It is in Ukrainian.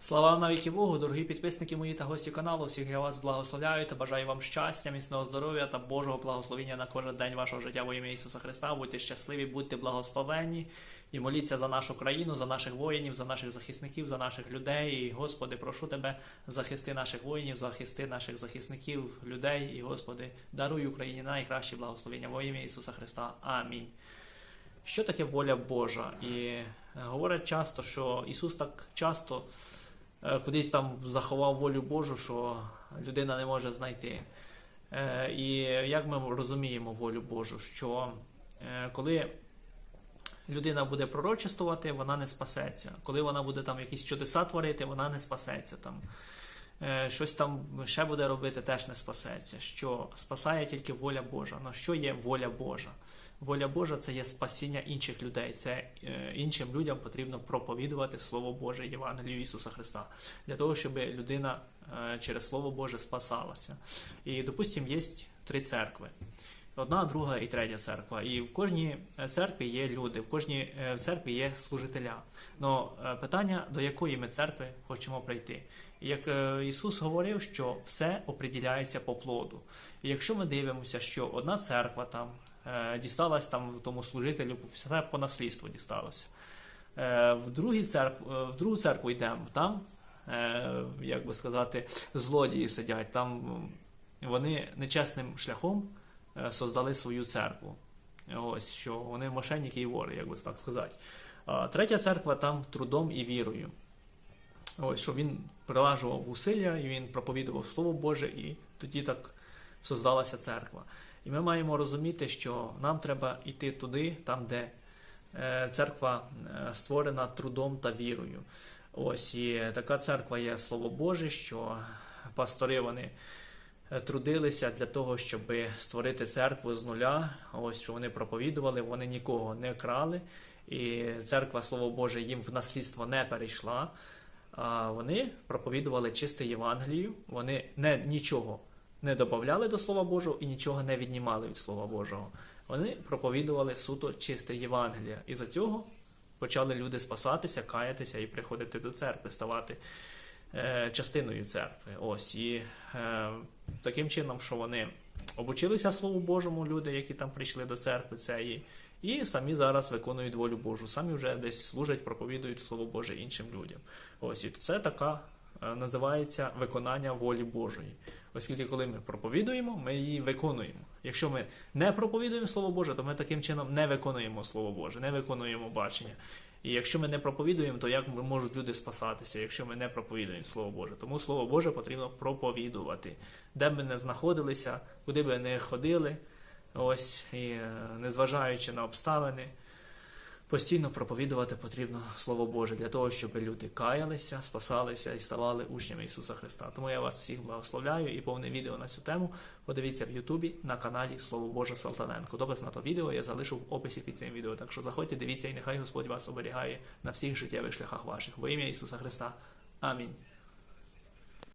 Слава навіки Богу, дорогі підписники мої та гості каналу. Всіх я вас благословляю та бажаю вам щастя, міцного здоров'я та Божого благословення на кожен день вашого життя во ім'я Ісуса Христа. Будьте щасливі, будьте благословенні і моліться за нашу країну, за наших воїнів, за наших захисників, за наших людей. І, Господи, прошу тебе, захисти наших воїнів, захисти наших захисників, людей. І, Господи, даруй Україні найкраще благословення во ім'я Ісуса Христа. Амінь. Що таке воля Божа? І е, говорять часто, що Ісус так часто кудись там заховав волю Божу, що людина не може знайти. Е, І як ми розуміємо волю Божу, що е, коли людина буде пророчествувати, вона не спасеться. Коли вона буде там якісь чудеса творити, вона не спасеться. Там, е, щось там ще буде робити, теж не спасеться. Що спасає тільки воля Божа. Ну що є воля Божа? Воля Божа це є спасіння інших людей. Це е, іншим людям потрібно проповідувати Слово Боже Євангелію Ісуса Христа для того, щоб людина е, через Слово Боже спасалася. І, допустимо, є три церкви. Одна, друга і третя церква. І в кожній е, церкві є люди, в кожній е, церкві є служителя. Но е, питання, до якої ми церкви хочемо прийти. Як Ісус говорив, що все оприділяється по плоду. І якщо ми дивимося, що одна церква там дісталась там тому служителю, все по наслідству дісталося. В, другій церкву, в другу церкву йдемо, там, як би сказати, злодії сидять, там вони нечесним шляхом создали свою церкву. Ось що вони мошенники і вори, як би так сказати. Третя церква там трудом і вірою. Ось що він прилажував усилля, і він проповідував Слово Боже, і тоді так создалася церква. І ми маємо розуміти, що нам треба йти туди, там, де е, церква е, створена трудом та вірою. Ось і така церква є Слово Боже, що пастори вони е, трудилися для того, щоб створити церкву з нуля. Ось що вони проповідували, вони нікого не крали, і церква Слово Боже їм в наслідство не перейшла. Вони проповідували чисте Євангелію, вони не, нічого не додавали до Слова Божого і нічого не віднімали від Слова Божого. Вони проповідували суто чисте Євангелія. І за цього почали люди спасатися, каятися і приходити до церкви, ставати частиною церкви. Ось і е, таким чином, що вони обучилися Слову Божому, люди, які там прийшли до церкви цієї, і самі зараз виконують волю Божу, самі вже десь служать, проповідують Слово Боже іншим людям. Ось і це така е, називається виконання волі Божої. Оскільки, коли ми проповідуємо, ми її виконуємо. Якщо ми не проповідуємо Слово Боже, то ми таким чином не виконуємо Слово Боже, не виконуємо бачення. І якщо ми не проповідуємо, то як можуть люди спасатися, якщо ми не проповідуємо Слово Боже? Тому Слово Боже потрібно проповідувати, де б ми не знаходилися, куди би не ходили, ось і е, незважаючи на обставини. Постійно проповідувати потрібно Слово Боже для того, щоб люди каялися, спасалися і ставали учнями Ісуса Христа. Тому я вас всіх благословляю і повне відео на цю тему подивіться в Ютубі на каналі Слово Боже Салтаненко. Допис на то відео я залишу в описі під цим відео. Так що заходьте, дивіться, і нехай Господь вас оберігає на всіх життєвих шляхах ваших. Во ім'я Ісуса Христа. Амінь.